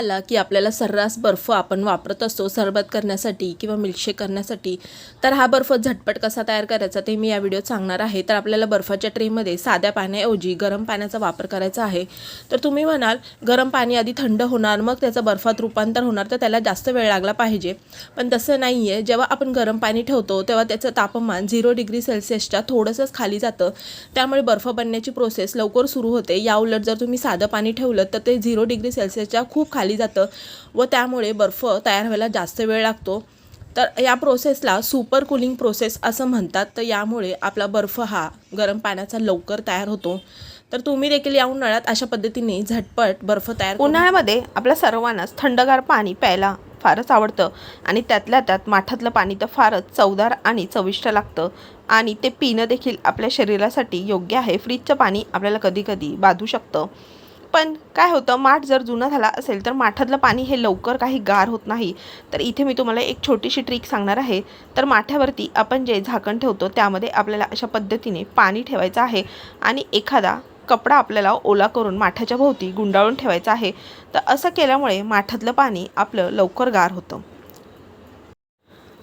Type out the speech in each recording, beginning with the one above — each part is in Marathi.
आला की आपल्याला सर्रास बर्फ आपण वापरत असतो सरबत करण्यासाठी किंवा मिल्कशेक करण्यासाठी तर हा बर्फ झटपट कसा तयार करायचा ते मी या व्हिडिओत सांगणार आहे. तर आपल्याला बर्फाच्या ट्रेमध्ये साध्या पाण्याऐवजी गरम पाण्याचा वापर करायचा आहे. तर तुम्ही म्हणाल गरम पाणी आधी थंड होणार मग त्याचं बर्फात रूपांतर होणार तर त्याला जास्त वेळ लागला पाहिजे. पण तसं नाही आहे जेव्हा आपण गरम पाणी ठेवतो तेव्हा त्याचं तापमान झिरो डिग्री सेल्सिअसच्या थोडंसंच खाली जातं. त्यामुळे बर्फ बनण्याची प्रोसेस लवकर सुरू होते. या उलट जर तुम्ही साधं पाणी ठेवलं तर ते झिरो डिग्री सेल्सिअसच्या खूप खाली जातं व त्यामुळे बर्फ तयार व्हायला जास्त वेळ लागतो. तर या प्रोसेसला सुपर कुलिंग प्रोसेस असं म्हणतात. तर यामुळे आपला बर्फ हा गरम पाण्याचा लवकर तयार होतो. तर तुम्ही देखील या उन्हाळ्यात अशा पद्धतीने झटपट बर्फ तयार उन्हाळ्यामध्ये आपल्या सर्वांनाच थंडगार पाणी प्यायला फारच आवडतं. आणि त्यातल्या त्यात माठातलं पाणी तर फारच चवदार आणि चविष्ट लागतं. आणि ते पिणं देखील आपल्या शरीरासाठी योग्य आहे. फ्रीजचं पाणी आपल्याला कधी कधी बाधू शकतं. पण काय होतं माठ जर जुना झाला असेल तर माठातलं पाणी हे लवकर काही गार होत नाही. तर इथे मी तुम्हाला एक छोटीशी ट्रिक सांगणार आहे. तर माठ्यावरती आपण जे झाकण ठेवतो त्यामध्ये आपल्याला अशा पद्धतीने पाणी ठेवायचं आहे आणि एखादा कपडा आपल्याला ओला करून माठाच्या भोवती गुंडाळून ठेवायचा आहे. तर असं केल्यामुळे माठातलं पाणी आपलं लवकर गार होतं.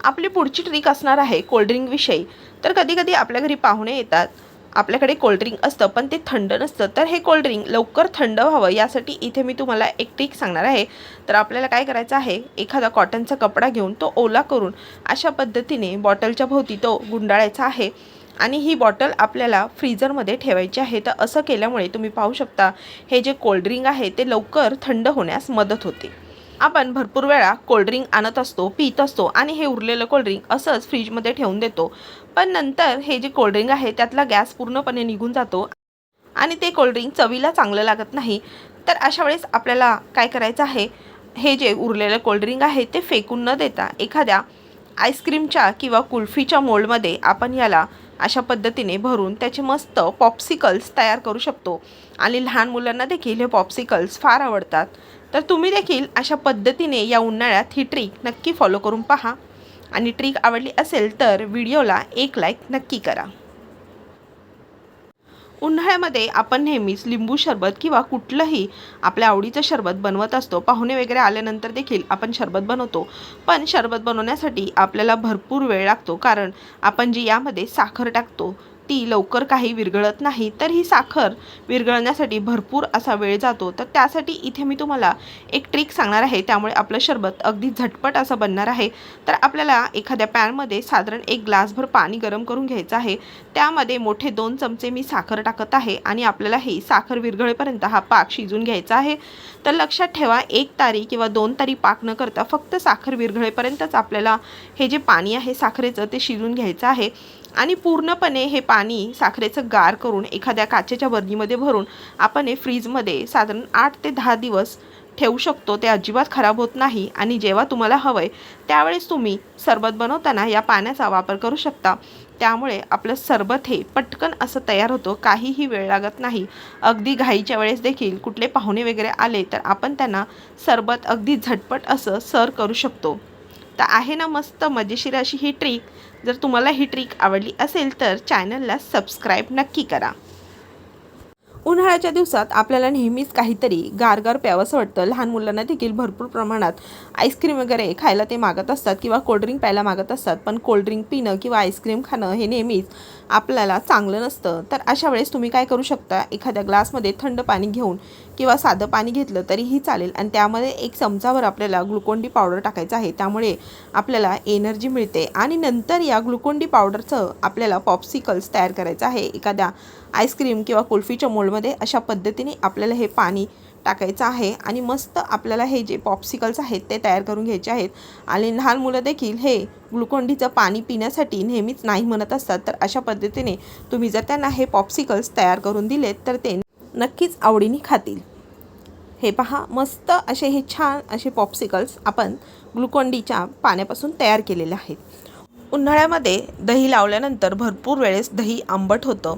आपली पुढची ट्रिक असणार आहे कोल्ड्रिंकविषयी. तर कधी कधी आपल्या घरी पाहुणे येतात आपल्याकडे कोल्ड्रिंक असतं पण ते थंड नसतं. तर हे कोल्ड्रिंक लवकर थंड व्हावं यासाठी इथे मी तुम्हाला एक ट्रिक सांगणार आहे. तर आपल्याला काय करायचं आहे एखादा कॉटनचा कपडा घेऊन तो ओला करून अशा पद्धतीने बॉटलच्या भोवती तो गुंडाळायचा आहे. आणि ही बॉटल आपल्याला फ्रीजरमध्ये ठेवायची आहे. तर असं केल्यामुळे तुम्ही पाहू शकता हे जे कोल्ड्रिंक आहे ते लवकर थंड होण्यास मदत होते. आपण भरपूर वेळा कोल्ड्रिंक आणत असतो पित असतो आणि हे उरलेलं कोल्ड्रिंक असंच फ्रीजमध्ये ठेवून देतो. पण नंतर हे जे कोल्ड्रिंक आहे त्यातला गॅस पूर्णपणे निघून जातो आणि ते कोल्ड्रिंक चवीला चांगलं लागत नाही. तर अशा वेळेस आपल्याला काय करायचं आहे? हे जे उरलेलं कोल्ड्रिंक आहे ते फेकून न देता एखाद्या आईस्क्रीमच्या किंवा कुल्फीच्या मोल्डमध्ये आपण याला अशा पद्धतीने भरून त्याचे मस्त पॉप्सिकल्स तयार करू शकतो. आणि लहान मुलांना देखील हे पॉप्सिकल्स फार आवडतात. तर तुम्ही देखील अशा पद्धतीने या उन्हाळ्यात ही ट्रिक नक्की फॉलो करून पहा. आणि ट्रिक आवडली असेल तर व्हिडिओला एक लाईक नक्की करा. उन्हाळ्यामध्ये आपण नेहमीच लिंबू सरबत किंवा कुठलंही आपल्या आवडीचं शरबत बनवत असतो. पाहुणे वगैरे आल्यानंतर देखील आपण शरबत बनवतो. पण शरबत बनवण्यासाठी आपल्याला भरपूर वेळ लागतो. कारण आपण जी यामध्ये साखर टाकतो ती लवकर काही विरघळत नाही तर ही साखर विरघळण्यासाठी भरपूर असा वेळ जातो. तर त्यासाठी इथे मी तुम्हाला एक ट्रिक सांगणार आहे. त्यामुळे आपलं शरबत अगदी झटपट असं बनणार आहे. तर आपल्याला एखाद्या पॅनमध्ये साधारण एक ग्लासभर पाणी गरम करून घ्यायचं आहे. त्यामध्ये मोठे दोन चमचे मी साखर टाकत आहे आणि आपल्याला ही साखर विरघळेपर्यंत हा पाक शिजून घ्यायचा आहे. तर लक्षात ठेवा एक तारी किंवा दोन तारी पाक न करता फक्त साखर विरघळेपर्यंतच आपल्याला हे जे पाणी आहे साखरेचं ते शिजून घ्यायचं आहे. आणि पूर्णपणे हे पाणी साखरेचं गार करून एखाद्या काचेच्या बरणीमध्ये भरून आपण हे फ्रीजमध्ये साधारण आठ ते दहा दिवस ठेवू शकतो. ते अजिबात खराब होत नाही आणि जेव्हा तुम्हाला हवं आहे त्यावेळेस तुम्ही सरबत बनवताना या पाण्याचा वापर करू शकता. त्यामुळे आपलं सरबत हे पटकन असं तयार होतं. काहीही वेळ लागत नाही. अगदी घाईच्या वेळेस देखील कुठले पाहुणे वगैरे आले तर आपण त्यांना सरबत अगदी झटपट असं सर करू शकतो. तर आहे ना मस्त मजेशीर अशी ही ट्रिक जर तुम्हाला ही ट्रिक आवडली असेल तर चॅनलला सबस्क्राईब नक्की करा. उन्हाळ्याच्या दिवसात आपल्याला नेहमीच काहीतरी गारगार प्यावंसं वाटतं. लहान मुलांना देखील भरपूर प्रमाणात आईस्क्रीम वगैरे खायला ते मागत असतात किंवा कोल्ड्रिंक प्यायला मागत असतात. पण कोल्ड्रिंक पिणं किंवा आईस्क्रीम खाणं हे नेहमीच आपल्याला चांगलं नसतं. तर अशा वेळेस तुम्ही काय करू शकता? एखाद्या ग्लासमध्ये थंड पाणी घेऊन किंवा साधं पाणी घेतलं तरीही चालेल. आणि त्यामध्ये एक चमचावर आपल्याला ग्लुकोन डी पावडर टाकायचं आहे. त्यामुळे आपल्याला एनर्जी मिळते. आणि नंतर या ग्लुकोन डी पावडरचं आपल्याला पॉप्सिकल्स तयार करायचं आहे. एखाद्या आईस्क्रीम किंवा कुल्फीच्या मोल्डमध्ये अशा पद्धतीने आपल्याला हे पाणी टाकायचं आहे आणि मस्त आपल्याला हे जे पॉप्सिकल्स आहेत ते तयार करून घ्यायचे आहेत. आणि लहान मुलं देखील हे ग्लुकोंडीचं पाणी पिण्यासाठी नेहमीच नाही म्हणत असतात. तर अशा पद्धतीने तुम्ही जर त्यांना हे पॉप्सिकल्स तयार करून दिलेत तर ते नक्कीच आवडीने खातील. हे पहा मस्त असे हे छान असे पॉप्सिकल्स आपण ग्लुकोंडीच्या पाण्यापासून तयार केलेले आहेत. उन्हाळ्यामध्ये दही लावल्यानंतर भरपूर वेळेस दही आंबट होतं.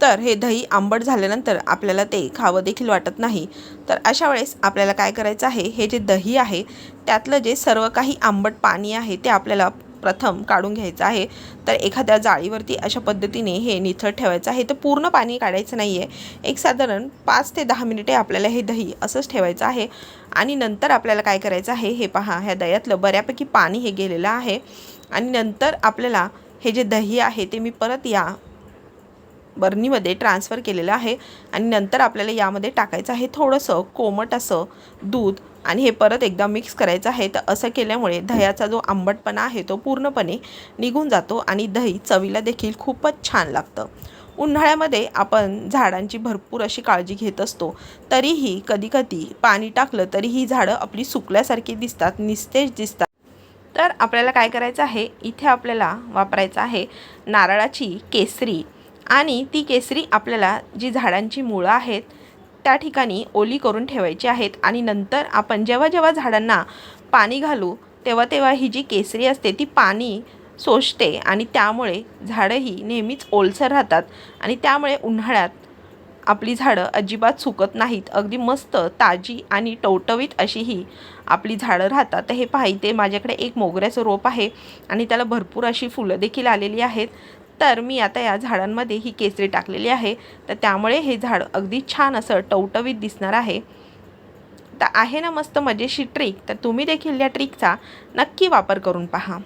तर हे दही आंबट झाल्यानंतर आपल्याला ते खावं देखील वाटत नाही. तर अशा वेळेस आपल्याला काय करायचं आहे? हे जे दही आहे त्यातलं जे सर्व काही आंबट पाणी आहे ते आपल्याला प्रथम काढून घ्यायचं आहे. तर एखाद्या जाळीवरती अशा पद्धतीने हे निथळ ठेवायचं आहे. तर पूर्ण पाणी काढायचं नाही आहे एक साधारण पाच ते दहा मिनिटे आपल्याला हे दही असंच ठेवायचं आहे. आणि नंतर आपल्याला काय करायचं आहे? हे पहा ह्या दह्यातलं बऱ्यापैकी पाणी हे गेलेलं आहे. आणि नंतर आपल्याला हे जे दही आहे ते मी परत या बर्नीमध्ये ट्रान्सफर केलेलं आहे आणि नंतर आपल्याला यामध्ये टाकायचं आहे थोडंसं कोमट असं दूध आणि हे परत एकदा मिक्स करायचं आहे. तर असं केल्यामुळे दह्याचा जो आंबटपणा आहे तो पूर्णपणे निघून जातो आणि दही चवीला देखील खूपच छान लागतं. उन्हाळ्यामध्ये आपण झाडांची भरपूर अशी काळजी घेत असतो. तरीही कधीकधी पाणी टाकलं तरी ही झाडं आपली सुकल्यासारखी दिसतात निस्तेज दिसतात. तर आपल्याला काय करायचं आहे? इथे आपल्याला वापरायचं आहे नारळाची केसरी. आणि ती केसरी आपल्याला जी झाडांची मुळं आहेत त्या ठिकाणी ओली करून ठेवायची आहेत. आणि नंतर आपण जेव्हा जेव्हा झाडांना पाणी घालू तेव्हा तेव्हा ही जी केसरी असते ती पाणी सोसते आणि त्यामुळे झाडंही नेहमीच ओलसर राहतात. आणि त्यामुळे उन्हाळ्यात आपली झाडं अजिबात सुकत नाहीत. अगदी मस्त ताजी आणि टवटवीत अशी ही आपली झाडं राहतात. तर हे पाहिजे माझ्याकडे एक मोगऱ्याचं रोप आहे आणि त्याला भरपूर अशी फुलं देखील आलेली आहेत. तर मी आता या झाडांमध्ये ही केसरी टाकलेली आहे. तर त्यामुळे हे झाड अगदी छान असं टवटवीत दिसणार आहे. तर आहे ना मस्त मजेशीर ट्रिक तर तुम्ही देखील या ट्रिकचा नक्की वापर करून पहा.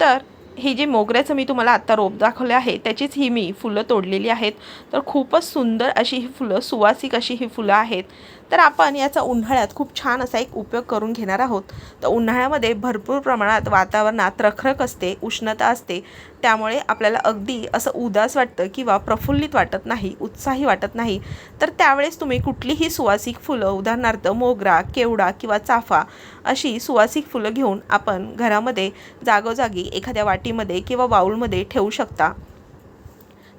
तर हे जे मोगऱ्याचं मी तुम्हाला आत्ता रोप दाखवले आहे त्याचीच ही मी फुलं तोडलेली आहेत. तर खूपच सुंदर अशी ही फुलं सुवासिक अशी ही फुलं आहेत. तर आपण याचा उन्हाळ्यात खूप छान असा एक उपयोग करून घेणार आहोत. तर उन्हाळ्यामध्ये भरपूर प्रमाणात वातावरणात रखरख असते उष्णता असते. त्यामुळे आपल्याला अगदी असं उदास वाटतं किंवा प्रफुल्लित वाटत नाही उत्साही वाटत नाही. तर त्यावेळेस तुम्ही कुठलीही सुवासिक फुलं उदाहरणार्थ मोगरा केवडा किंवा चाफा अशी सुवासिक फुलं घेऊन आपण घरामध्ये जागोजागी एखाद्या वाटीमध्ये किंवा बाऊलमध्ये ठेवू शकता.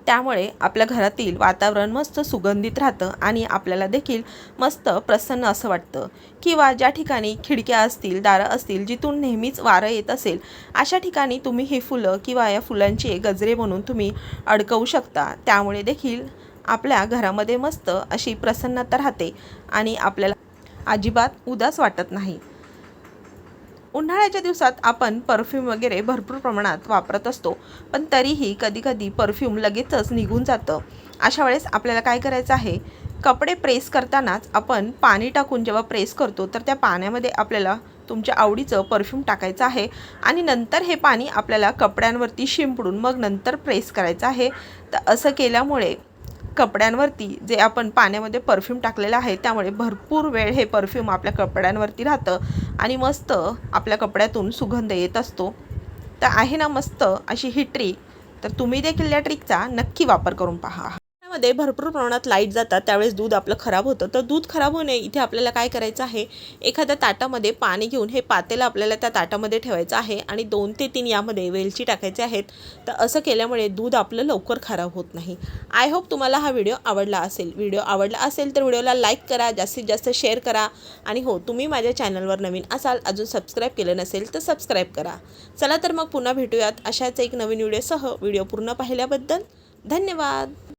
त्यामुळे आपल्या घरातील वातावरण मस्त सुगंधित राहतं आणि आपल्याला देखील मस्त प्रसन्न असं वाटतं. किंवा ज्या ठिकाणी खिडक्या असतील दारं असतील जिथून नेहमीच वारं येत असेल अशा ठिकाणी तुम्ही ही फुलं किंवा या फुलांचे गजरे म्हणून तुम्ही अडकवू शकता. त्यामुळे देखील आपल्या घरामध्ये मस्त अशी प्रसन्नता राहते आणि आपल्याला अजिबात उदास वाटत नाही. उन्हाळ्याच्या दिवसात आपण परफ्यूम वगैरे भरपूर प्रमाणात वापरत असतो पण तरीही कधीकधी परफ्यूम लगेचच निघून जातं. अशा वेळेस आपल्याला काय करायचं आहे? कपडे प्रेस करतानाच आपण पाणी टाकून जेव्हा प्रेस करतो तर त्या पाण्यामध्ये आपल्याला तुमच्या आवडीचं परफ्यूम टाकायचं आहे आणि नंतर हे पाणी आपल्याला कपड्यांवरती शिंपडून मग नंतर प्रेस करायचं आहे. तर असं केल्यामुळे कपड्यांवरती जे आपण पाण्यामध्ये परफ्यूम टाकलेलं आहे त्यामुळे भरपूर वेळ हे परफ्यूम आपल्या कपड्यांवरती राहतं आणि मस्त आपल्या कपड्यातून सुगंध येत असतो. तर आहे ना मस्त अशी ही ट्रिक तर तुम्ही देखील या ट्रिकचा नक्की वापर करून पहा. मध्ये भरपूर प्रमाणात लाइट जातात त्यावेळेस दूध आपलं खराब होतं. तर दूध खराब होऊ नये इथे आपल्याला काय करायचं आहे? एखाद्या ताटामध्ये पाणी घेऊन हे पातेलं आपल्याला त्या ताटामध्ये ठेवायचं आहे आणि दोन ते तीन यामध्ये वेलची टाकायचे आहेत. तर असं केल्यामुळे दूध आपलं लवकर खराब होत नाही. आय होप तुम्हाला हा व्हिडिओ आवडला असेल. व्हिडिओ आवडला असेल तर व्हिडिओला लाईक करा जास्तीत जास्त शेअर करा. आणि हो तुम्ही माझ्या चॅनलवर नवीन असाल अजून सबस्क्राईब केलं नसेल तर सबस्क्राईब करा. चला तर मग पुन्हा भेटूयात अशाच एक नवीन व्हिडिओसह व्हिडिओ पूर्ण पाहिल्याबद्दल धन्यवाद.